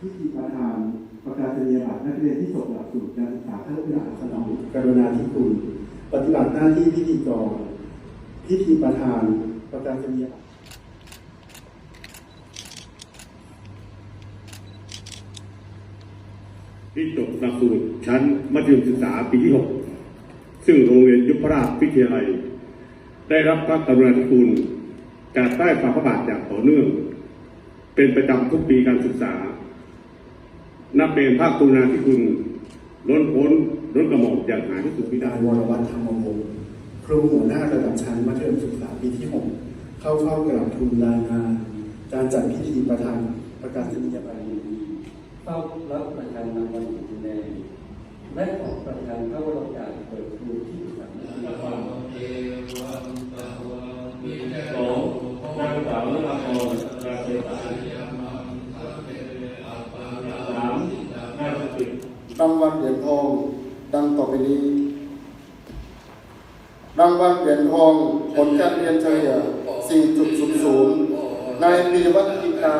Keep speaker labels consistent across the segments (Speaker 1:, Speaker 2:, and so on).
Speaker 1: พิธีประธานประกาศนียบัตรนักเรียนที่จบหลักสูตรการศึกษาขั้นพื้นฐานสนองกรุณาธิคุณ ปฏิบัติหน้าที่พิธีกรพิธีประธานประกาศนียบัตร
Speaker 2: ที่จบหลักสูตรชั้นมัธยมศึกษาปีที่ 6 ซึ่งโรงเรียนยุพราชวิทยาลัย ได้รับพระกรุณาธิคุณจากใต้ฝ่าพระบาทอย่างต่อเนื่อง เป็นประจำทุกปีการศึกษา นับเป็นพระกรุณาธิคุณล้นพ้นล้นกระหม่อมอย่างหาที่สุดไม่ได้
Speaker 1: นายวรวัฒน์ธรรมวงศ์ครูหัวหน้าระดับชั้นมัธยมศึกษาปีที่ 6 เข้าเฝ้ากราบทูลรายงาน การจัดพิธีประธานประกาศนียบัตร
Speaker 3: เฝ้ารับประทานรางวัลกิจแดงและขอประทานพระวรกาสเปิดครูที่สามนาทีสองนางสาวนภพรราเชตา
Speaker 4: รางวัลเหรียญทอง ดังต่อไปนี้ รางวัลเหรียญทองผลการเรียนเฉลี่ย 4.00 ในปีวัฒนิกา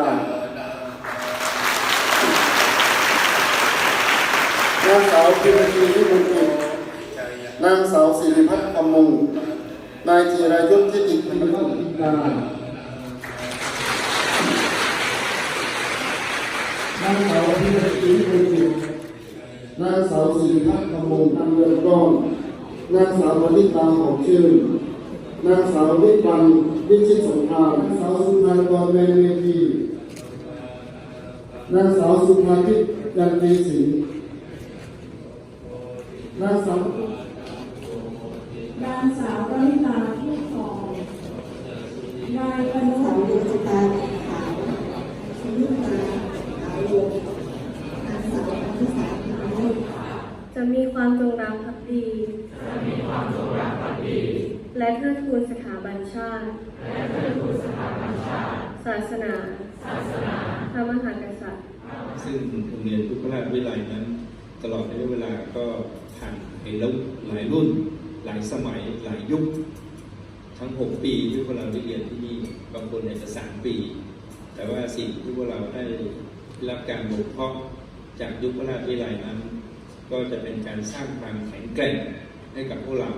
Speaker 4: นางสาวพิมพีที่มุญกิจนางสาวสิริพัฒน์คำมงนายธีรายุทธ์ทิติพิมพิกานางสาวพิมพีที่มุญกิจ นางสาวสิริพัฒน์กำมงนำเรือนก้อนนางสาววริตาหอมชื่น นางสาววิปันวิชิตสงครามนางสาวสุภากรเมนเมธีนางสาวสุภาทิพย์ยันตีสิงห์นางสาวนา
Speaker 5: งสาวกนิตาผู้ทองนายกนุ
Speaker 6: สาว
Speaker 5: ษ
Speaker 6: ดวงตาขาวชีวิตมาขาววงนางสาวอภิสารน้อย
Speaker 7: จะมีความจงรักภักดี และเทิดทูนสถาบันชาติศาสนาพระมหากษัตริย์
Speaker 8: ซึ่งโรงเรียนพุทธราชวิไลนั้น ตลอดระยะเวลาก็ผ่านไปแล้วหลายรุ่น หลายสมัย หลายยุค ทั้ง 6 ปีที่พวกเราได้เรียนที่นี่ บางคนอาจจะ 3 ปี แต่ว่าสิ่งที่พวกเราได้รับการบ่มเพาะจากยุคพระราชวิไลนั้น ก็จะเป็นการสร้างความแข็งแกร่งให้กับพวกเรา